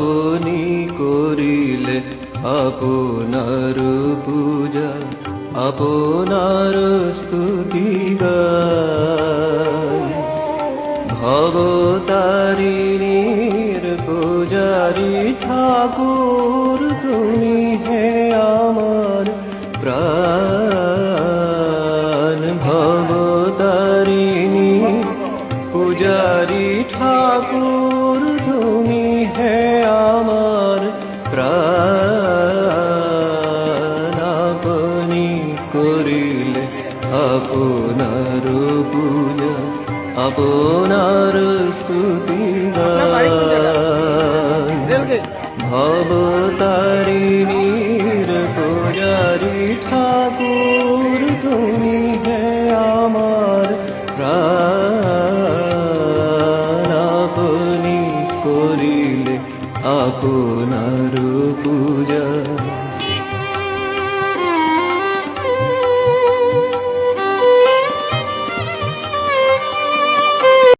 আপনি করিলে আপনার পূজা, আপনার স্তুতি ভবতারিণীর পূজারি ঠাকুর, তুমি হে আমার প্রাণ। ভবতারিণী পূজারি ঠাকুর করিলে আপনার পূজা আপনার স্তুতি ভবতারিণীর পূজারি ঠাকুর তুমি হে আমার আপনি করিলে আপনার পূজা।